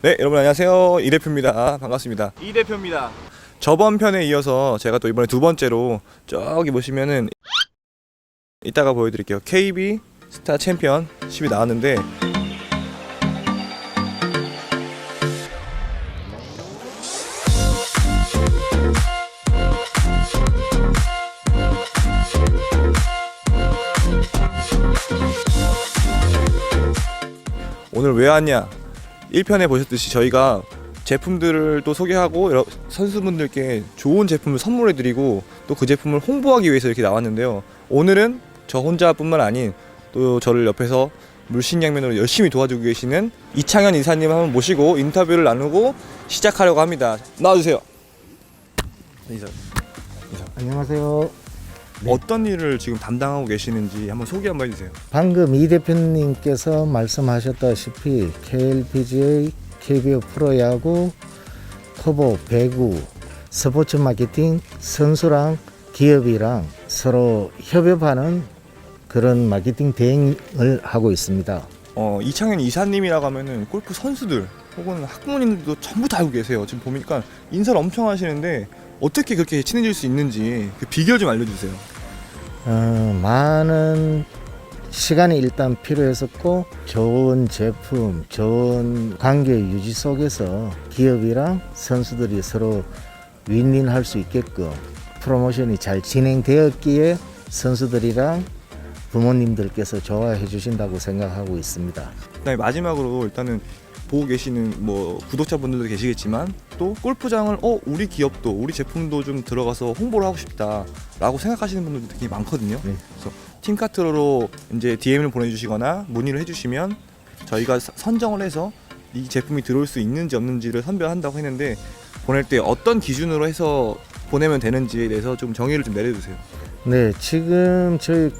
네, 여러분 안녕하세요. 이 대표입니다. 반갑습니다. 이 대표입니다. 저번 편에 이어서 제가 또 이번에 두 번째로 저기 보시면은 이따가 보여드릴게요. KB 스타 챔피언 10이 나왔는데 오늘 왜 왔냐? 1편에 보셨듯이 저희가 제품들을 또 소개하고 선수분들께 좋은 제품을 선물해 드리고 또 그 제품을 홍보하기 위해서 이렇게 나왔는데요. 오늘은 저 혼자뿐만 아닌 또 저를 옆에서 물신양면으로 열심히 도와주고 계시는 이창현 이사님 한번 모시고 인터뷰를 나누고 시작하려고 합니다. 나와주세요. 이사. 안녕하세요. 네. 어떤 일을 지금 담당하고 계시는지 한번 소개 한번 해주세요. 방금 이 대표님께서 말씀하셨다시피 KLPGA, KBO 프로야구, 커버, 배구, 스포츠 마케팅, 선수랑 기업이랑 서로 협업하는 그런 마케팅 대행을 하고 있습니다. 어, 이창현 이사님이라고 하면은 골프 선수들 혹은 학부모님들도 전부 다 알고 계세요. 지금 보니까 인사를 엄청 하시는데 어떻게 그렇게 친해질 수 있는지 그 비결 좀 알려주세요. 어, 많은 시간이 일단 필요했었고 좋은 제품, 좋은 관계 유지 속에서 기업이랑 선수들이 서로 윈윈할 수 있게끔 프로모션이 잘 진행되었기에 선수들이랑 부모님들께서 좋아해 주신다고 생각하고 있습니다. 그다음에 마지막으로 일단은 보고 계시는 뭐 구독자분들도 계시겠지만 또 골프장을 어 우리 기업도 우리 제품도 좀 들어가서 홍보를 하고 싶다라고 생각하시는 분들도 되게 많거든요. 네. 그래서 팀카트로 이제 DM을 보내주시거나 문의를 해주시면 저희가 서- 선정을 해서 이 제품이 들어올 수 있는지 없는지를 선별한다고 했는데 보낼 때 어떤 기준으로 해서 보내면 되는지에 대해서 좀 정의를 좀 내려주세요. 네, 지금 저희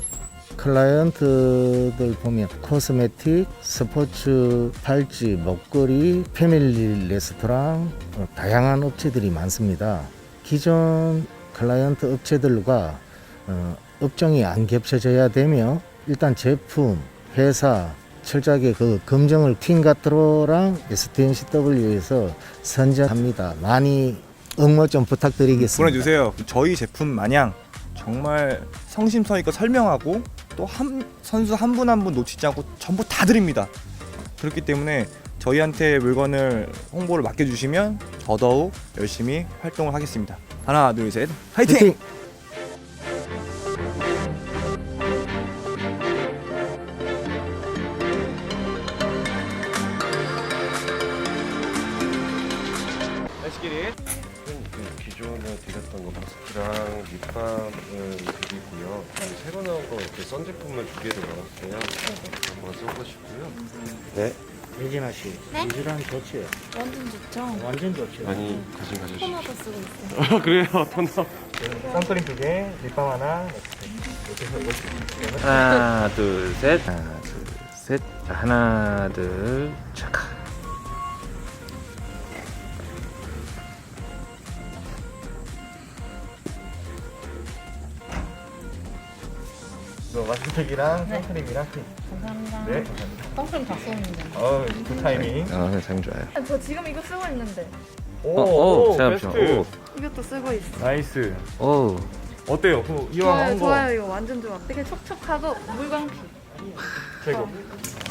클라이언트들 보면 코스메틱, 스포츠 팔찌, 먹거리, 패밀리 레스토랑 어, 다양한 업체들이 많습니다. 기존 클라이언트 업체들과 어, 업종이 안 겹쳐져야 되며 일단 제품, 회사 철저하게 그 검증을 킹가트로랑 STNCW에서 선정합니다. 많이 응모 좀 부탁드리겠습니다. 보내주세요. 저희 제품 마냥 정말 성심성의껏 설명하고 또 한 선수 한 분 한 분 놓치지 않고 전부 다 드립니다. 그렇기 때문에 저희한테 물건을 홍보를 맡겨주시면 더더욱 열심히 활동을 하겠습니다. 하나, 둘, 셋, 화이팅! 화이팅! 그 기존에 드렸던 거 마스크랑 립밤을 드리고요. 그리고 새로 나온 거 이렇게 썬 제품을 두 개를 넣었어요. 한번 써보시고요. 네. 예진아 씨, 네? 유주란 좋지요? 완전 좋죠. 완전 좋죠. 많이 가진 가지시죠. 토너도 쓰고 있어요. 그래요, 토너. 선크림 두 개, 립밤 하나. 하나 둘 셋 하나 둘 셋 자, 하나 둘 착 마스크팩이랑 선크림이랑. 감사합니다. 네. 선크림 다 썼는데. 어, 굿 타이밍. 어, 참 좋아요 아, 저 지금 이거 쓰고 있는데. 오, 오, 오, 잠시만 베스트. 이것도 쓰고 있어. 나이스. 오, 오 어때요? 그 이왕 좋아요, 한 거. 좋아요. 이거 완전 좋아. 되게 촉촉하고 물광피. 최고.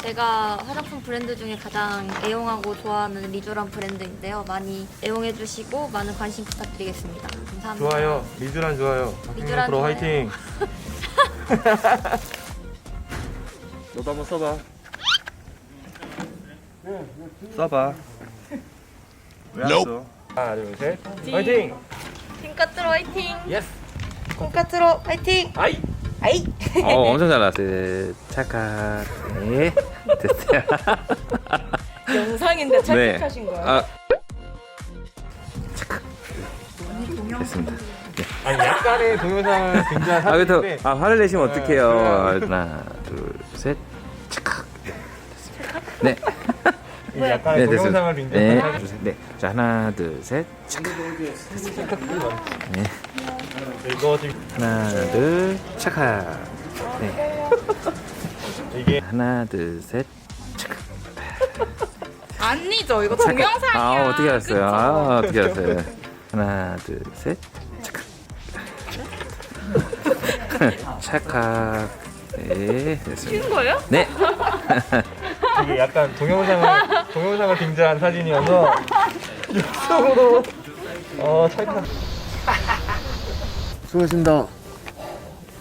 제가 화장품 브랜드 중에 가장 애용하고 좋아하는 리조란 브랜드인데요. 많이 애용해 주시고 많은 관심 부탁드리겠습니다. 감사합니다. 좋아요. 리즈란 좋아요. 박진영 프로. 화이팅. 너도 한번 써봐. 써봐. 왜안 써? 하나 둘 셋. 화이팅. 콩카트로 화이팅! 예스. 콩카트로 화이팅! 아이. 아이! 어, 엄청 잘 나왔어요 착각 네 됐어요 영상인데 네. 착각하신 거예요? 아 착각 됐습니다 아니 약간의 동영상 굉장한 아 그래도 아 화를 내시면 네, 어떡해요 네. 하나 둘 셋 착각 됐습니다 네 이게 약간의 네, 됐습니다. 동영상을 굉장히 네, 사진. 네. 자, 하나, 둘, 셋. 착각. 이거 지금 하나, 둘, 착각. 네. 이게 하나, 둘, 셋. 착각. 아니죠. 이거 동영상이야. 아 어떻게 알았어요? 아? 어떻게 알았어요? 하나 둘 셋. 착각. 네 됐습니다. 찍은 거예요? 네. 이게 약간 동영상을 동영상을 빙자한 사진이어서 육성으로 어 찰칵. 수고하셨습니다.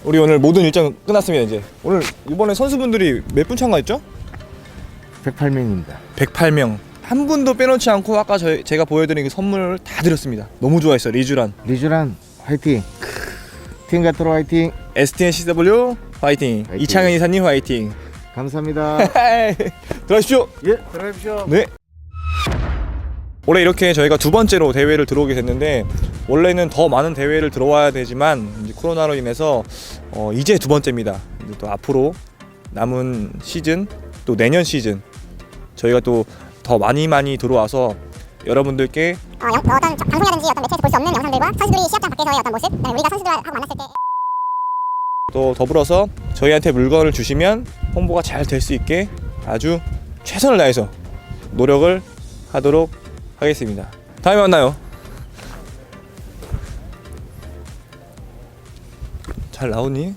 우리 오늘 모든 일정 끝났습니다 이제. 오늘 이번에 선수분들이 몇 분 참가했죠? 108명입니다. 108명. 한 분도 빼놓지 않고 아까 저 제가 보여드린 그 선물을 다 드렸습니다. 너무 좋아했어요 리쥬란. 리주란 화이팅. 팀 가트로 화이팅. STN CW 화이팅. 화이팅. 이창현 이사님 화이팅. 감사합니다. 들어가십시오. 예, 들어가십시오. 네. 올해 이렇게 저희가 두 번째로 대회를 들어오게 됐는데 원래는 더 많은 대회를 들어와야 되지만 이제 코로나로 인해서 어, 이제 두 번째입니다. 이제 또 앞으로 남은 시즌 또 내년 시즌 저희가 또 더 많이 많이 들어와서 여러분들께 어, 영- 어떤 저- 방송이라든지 어떤 매체에서 볼 수 없는 영상들과 선수들이 시합장 밖에서의 어떤 모습, 그다음에 우리가 선수들하고 만났을 때 또 더불어서 저희한테 물건을 주시면 홍보가 잘 될 수 있게 아주 최선을 다해서 노력을 하도록 하겠습니다. 다음에 만나요. 잘 나오니?